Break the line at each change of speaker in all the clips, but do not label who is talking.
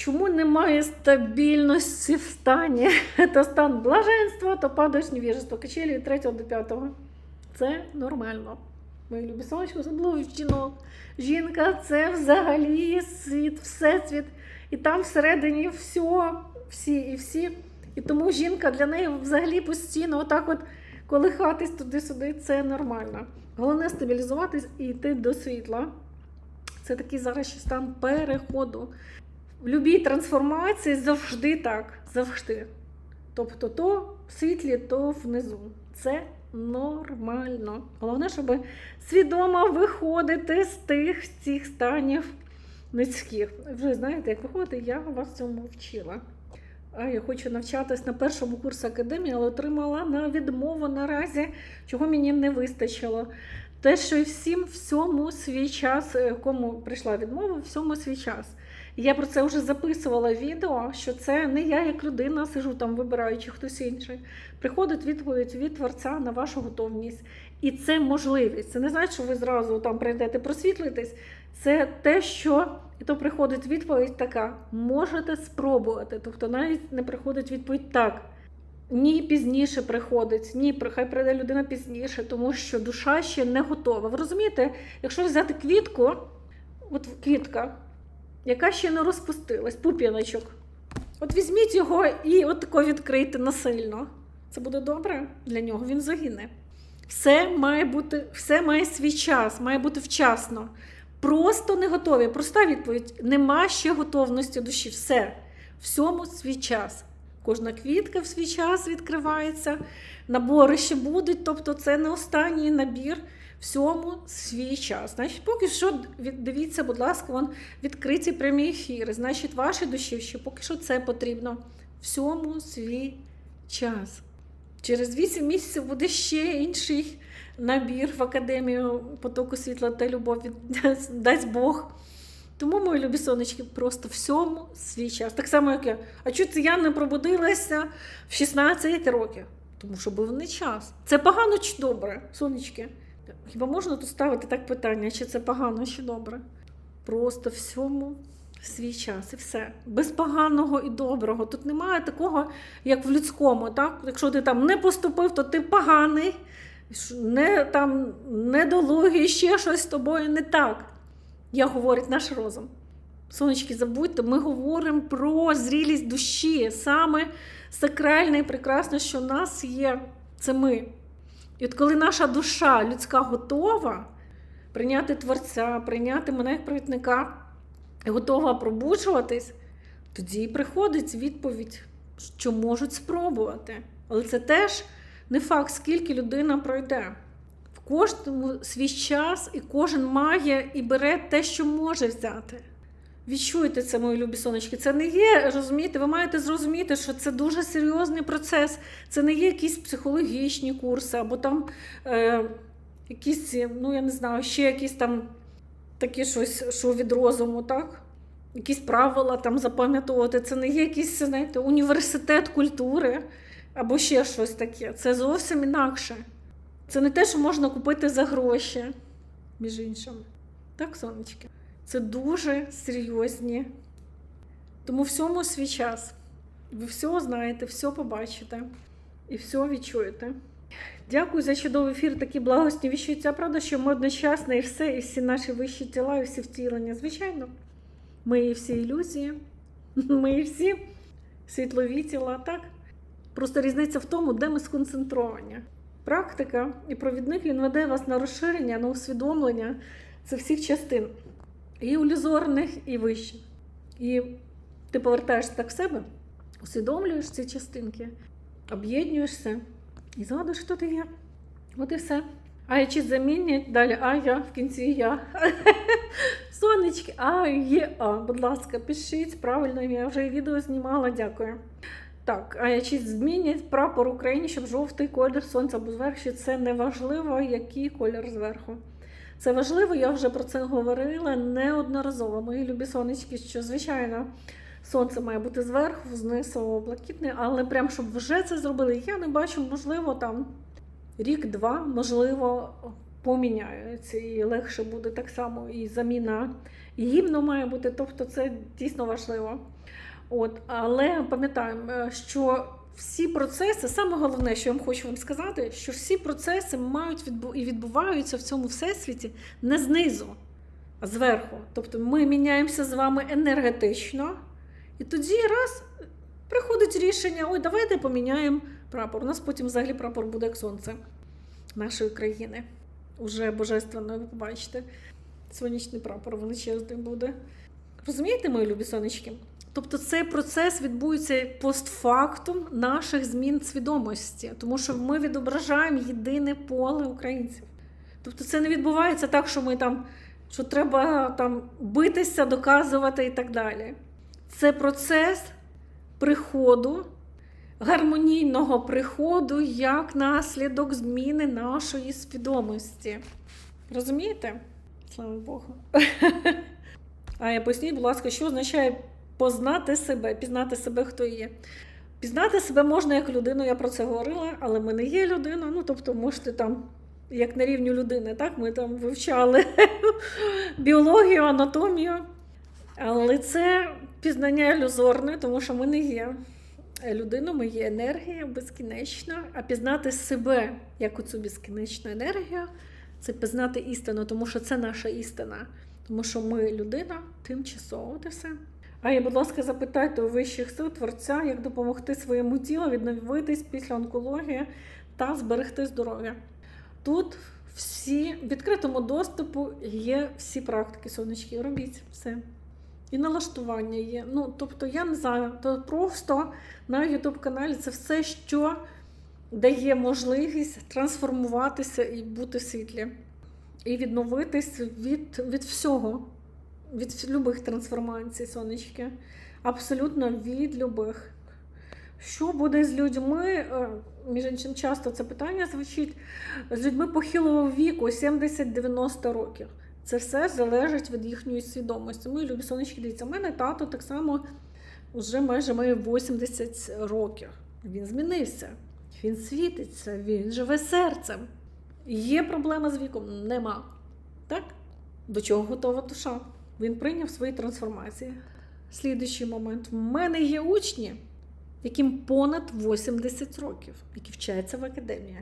Чому немає стабільності в стані? То стан блаженства, то падаєш невіжество. Качелі від 3 до 5. Це нормально. Мої любі сонечки, особливо жінок. Жінка це взагалі світ, всесвіт. І там всередині все, всі і всі. І тому жінка для неї взагалі постійно отак от колихатись туди-сюди, це нормально. Головне стабілізуватись і йти до світла. Це такий зараз стан переходу. В будь-якій трансформації завжди так. Завжди. Тобто то в світлі, то внизу. Це нормально. Головне, щоб свідомо виходити з тих цих станів низьких. Ви знаєте, як виходити, я вас цьому вчила. А я хочу навчатись на першому курсі академії, але отримала на відмову наразі, чого мені не вистачило. Те, що всім всьому свій час, е, кому прийшла відмова, всьому свій час. Я про це вже записувала відео, що це не я як людина сижу там, вибираючи хтось інший. Приходить відповідь від творця на вашу готовність. І це можливість. Це не значить, що ви зразу там прийдете просвітлитись. Це те, що і то приходить відповідь така: можете спробувати. Тобто навіть не приходить відповідь так. Ні, пізніше приходить, ні, хай прийде людина пізніше, тому що душа ще не готова. Ви розумієте, якщо взяти квітку, от квітка, яка ще не розпустилась, пуп'яночок. От візьміть його і от тако відкрийте насильно. Це буде добре для нього, він загине. Все має бути, все має свій час, має бути вчасно. Просто не готові. Проста відповідь: нема ще готовності душі. Все. Всьому свій час. Кожна квітка в свій час відкривається, набори ще будуть, тобто це не останній набір. Всьому свій час. Значить, поки що дивіться, будь ласка, вон відкриті прямі ефіри. Значить, вашій душі ще поки що це потрібно. Всьому свій час. Через 8 місяців буде ще інший набір в академію потоку світла та любові. Дасть Бог. Тому, мої любі сонечки, просто всьому свій час. Так само, як я. А чому це я не пробудилася в 16 років? Тому що був не час. Це погано чи добре, сонечки? Хіба можна тут ставити так питання, чи це погано чи добре? Просто всьому свій час і все. Без поганого і доброго. Тут немає такого, як в людському. Так? Якщо ти там не поступив, то ти поганий, не, там, недолугий, ще щось з тобою не так. Я говорить наш розум. Сонечки, забудьте, ми говоримо про зрілість душі. Саме сакральне і прекрасне, що в нас є, це ми. І от коли наша душа людська готова прийняти Творця, прийняти мене як провідника, і готова пробуджуватись, тоді і приходить відповідь, що можуть спробувати. Але це теж не факт, скільки людина пройде. В кожному свій час, і кожен має і бере те, що може взяти. Відчуйте це, мої любі сонечки. Це не є, розумієте, ви маєте зрозуміти, що це дуже серйозний процес. Це не є якісь психологічні курси, або там е, якісь, ну я не знаю, ще якісь там такі щось, що від розуму, так? Якісь правила там запам'ятовувати. Це не є якийсь, знаєте, університет культури або ще щось таке. Це зовсім інакше. Це не те, що можна купити за гроші, між іншим. Так, сонечки? Це дуже серйозні. Тому всьому свій час. Ви все знаєте, все побачите і все відчуєте. Дякую за чудовий ефір, такі благосні відчуття. Правда, що ми одночасно і все, і всі наші вищі тіла, і всі втілення. Звичайно, ми і всі ілюзії, ми і всі світлові тіла, так? Просто різниця в тому, де ми сконцентровані. Практика і провідник він веде вас на розширення, на усвідомлення це всіх частин. І ілюзорних, і вищих. І ти повертаєшся так в себе, усвідомлюєш ці частинки, об'єднуєшся і згадуєш, хто ти є. От і все. А я чи замінять далі, а я в кінці я. Сонечки, а є а. Будь ласка, пишіть правильно, я вже відео знімала, дякую. Так, а чи змінять прапор України, щоб жовтий колір сонця був зверху. Це не важливо, який колір зверху. Це важливо, я вже про це говорила неодноразово. Мої любі сонечки, що звичайно сонце має бути зверху, знизу блакитне, але прям щоб вже це зробили, я не бачу, можливо, там рік-два, можливо, поміняються і легше буде так само і заміна гімно має бути, тобто це дійсно важливо. От, але пам'ятаємо, е, що всі процеси, саме головне, що я вам хочу вам сказати, що всі процеси мають відбу- і відбуваються в цьому всесвіті не знизу, а зверху. Тобто ми міняємося з вами енергетично, і тоді раз приходить рішення: ой, давайте поміняємо прапор. У нас потім взагалі прапор буде як сонце нашої країни. Уже божественно, ви побачите. Сонячний прапор величезний буде. Розумієте, мої любі сонечки? Тобто цей процес відбудеться постфактум наших змін свідомості, тому що ми відображаємо єдине поле українців. Тобто це не відбувається так, що ми там, що треба там битися, доказувати і так далі. Це процес приходу, гармонійного приходу як наслідок зміни нашої свідомості. Розумієте? Слава Богу. А я поясніть, будь ласка, що означає познати себе, пізнати себе, хто є. Пізнати себе можна як людину, я про це говорила, але ми не є людина. Ну, тобто, можете там, як на рівні людини, так? Ми там вивчали біологію, анатомію. Але це пізнання ілюзорне, тому що ми не є людиною, ми є енергія безкінечна, а пізнати себе як оцю безкінечну енергію це пізнати істину, тому що це наша істина. Тому що ми людина тимчасово, і все. А я, будь ласка, запитайте у вищих сил творця, як допомогти своєму тілу відновитись після онкології та зберегти здоров'я. Тут всі в відкритому доступу є всі практики сонечки. Робіть все. І налаштування є. Ну, тобто, я не знаю, то просто на YouTube каналі це все, що дає можливість трансформуватися і бути світлі. І відновитись від, від всього, від любих трансформацій, сонечки. Абсолютно від любих. Що буде з людьми? е, Між іншим, часто це питання звучить з людьми похилого віку, 70-90 років. Це все залежить від їхньої свідомості. Мої любі сонечки, дивіться, у мене тато так само вже майже має 80 років. Він змінився, він світиться, він живе серцем. Є проблема з віком? Нема. Так? До чого готова душа? Він прийняв свої трансформації. Слідуючий момент. В мене є учні, яким понад 80 років, які вчаться в академії.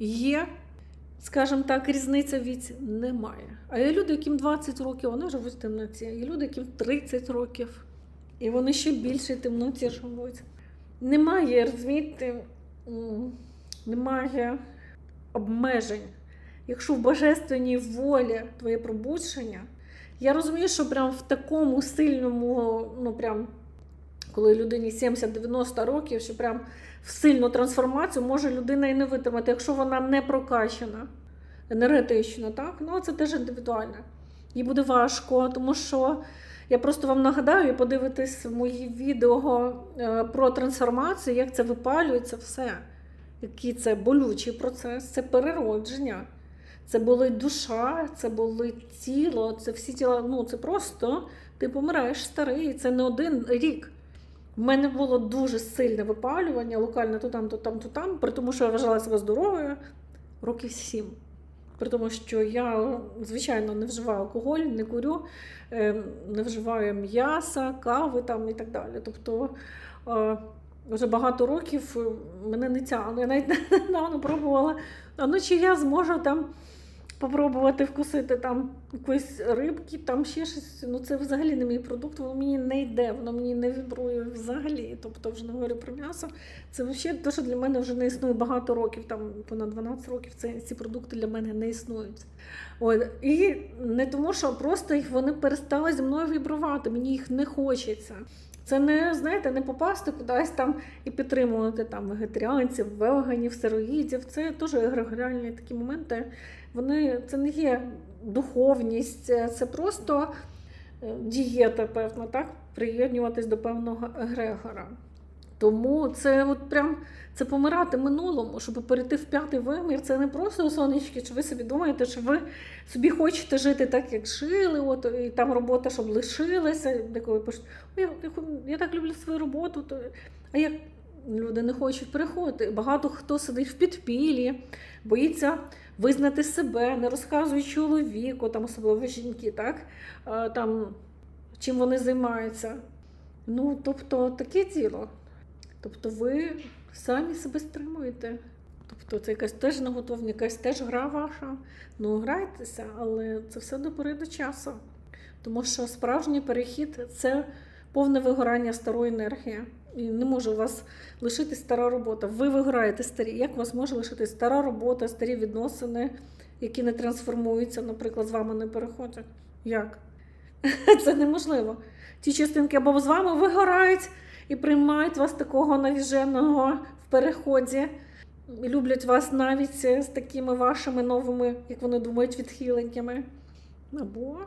Є, скажімо так, різниця віці немає. А є люди, яким 20 років, вони живуть в темноті. Є люди, яким 30 років, і вони ще більше темноті живуть. Немає, розумієте, немає обмежень. Якщо в божественній волі твоє пробудження, я розумію, що прям в такому сильному, ну прям коли людині 70-90 років, що прям в сильну трансформацію може людина і не витримати, якщо вона не прокачана енергетично, так? Ну, це теж індивідуально. Їй буде важко, тому що я просто вам нагадаю і подивитись мої відео е, про трансформацію, як це випалюється все. Який це болючий процес, це переродження. Це болить душа, це болить тіло, це всі тіла. Ну це просто ти помираєш старий, це не один рік. У мене було дуже сильне випалювання, локально то там, то там, то там, при тому, що я вважала себе здоровою років сім. При тому, що я, звичайно, не вживаю алкоголь, не курю, е, не вживаю м'яса, кави там і так далі. Тобто е, вже багато років мене не тягне. Я навіть недавно пробувала, а ну чи я зможу там попробувати вкусити там якоїсь рибки, там ще щось. Ну це взагалі не мій продукт, воно мені не йде, воно мені не вібрує взагалі. Тобто вже не говорю про м'ясо. Це взагалі те, що для мене вже не існує багато років, там понад 12 років. Це ці продукти для мене не існують. От. І не тому, що просто їх вони перестали зі мною вібрувати. Мені їх не хочеться. Це не знаєте, не попасти кудись там і підтримувати там вегетаріанців, веганів, сироїдів. Це теж егрегоріальні такі моменти. Вони це не є духовність, це просто е, дієта, певна, так? Приєднуватись до певного егрегора. Тому це от прям це помирати минулому, щоб перейти в п'ятий вимір. Це не просто сонечки, чи ви собі думаєте, що ви собі хочете жити так, як жили, от і там робота, щоб лишилася. Деколи пишуть, я, я, так люблю свою роботу. То... А як Люди не хочуть переходити. Багато хто сидить в підпіллі, боїться визнати себе, не розказує чоловіку, там особливо жінки, так? Там, чим вони займаються. Ну, тобто, таке діло. Тобто, ви самі себе стримуєте. Тобто, це якась теж наготовня, якась теж гра ваша. Ну, грайтеся, але це все до пори до часу. Тому що справжній перехід це повне вигорання старої енергії. І не може у вас лишитись стара робота. Ви вигораєте старі. Як у вас може лишитись стара робота, старі відносини, які не трансформуються, наприклад, з вами не переходять? Як? Це неможливо. Ті частинки або з вами вигорають і приймають вас такого навіженого в переході. І люблять вас навіть з такими вашими новими, як вони думають, відхиленнями. Або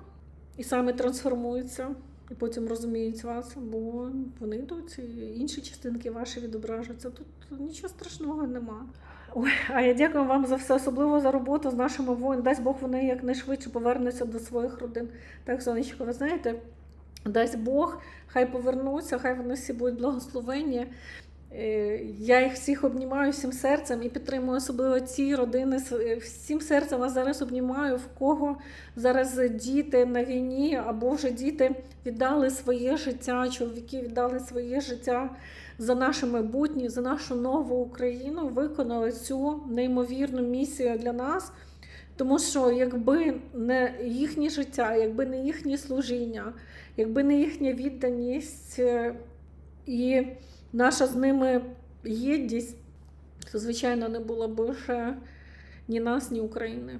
і самі трансформуються, і потім розуміють вас, бо вони йдуть, і інші частинки ваші відображуються. Тут нічого страшного нема. Ой, а я дякую вам за все, особливо за роботу з нашими воїнами. Дасть Бог вони якнайшвидше повернуться до своїх родин. Так, сонечко, ви знаєте, дасть Бог, хай повернуться, хай вони всі будуть благословені. Е, Я їх всіх обнімаю всім серцем і підтримую особливо ці родини. с- Всім серцем вас зараз обнімаю, в кого зараз діти на війні, або вже діти віддали своє життя, чоловіки віддали своє життя за наше майбутнє, за нашу нову Україну, виконали цю неймовірну місію для нас. Тому що якби не їхнє життя, якби не їхнє служіння, якби не їхня відданість е, і наша з ними єдність, то, звичайно, не було б ще ні нас, ні України.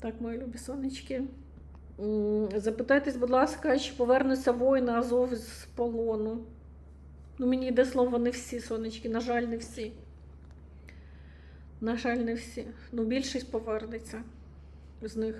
Так, мої любі сонечки. Запитайтесь, будь ласка, чи повернуться воїни Азов з полону. Ну, мені йде слово не всі сонечки, на жаль, не всі. На жаль, не всі. Ну, більшість повернеться з них.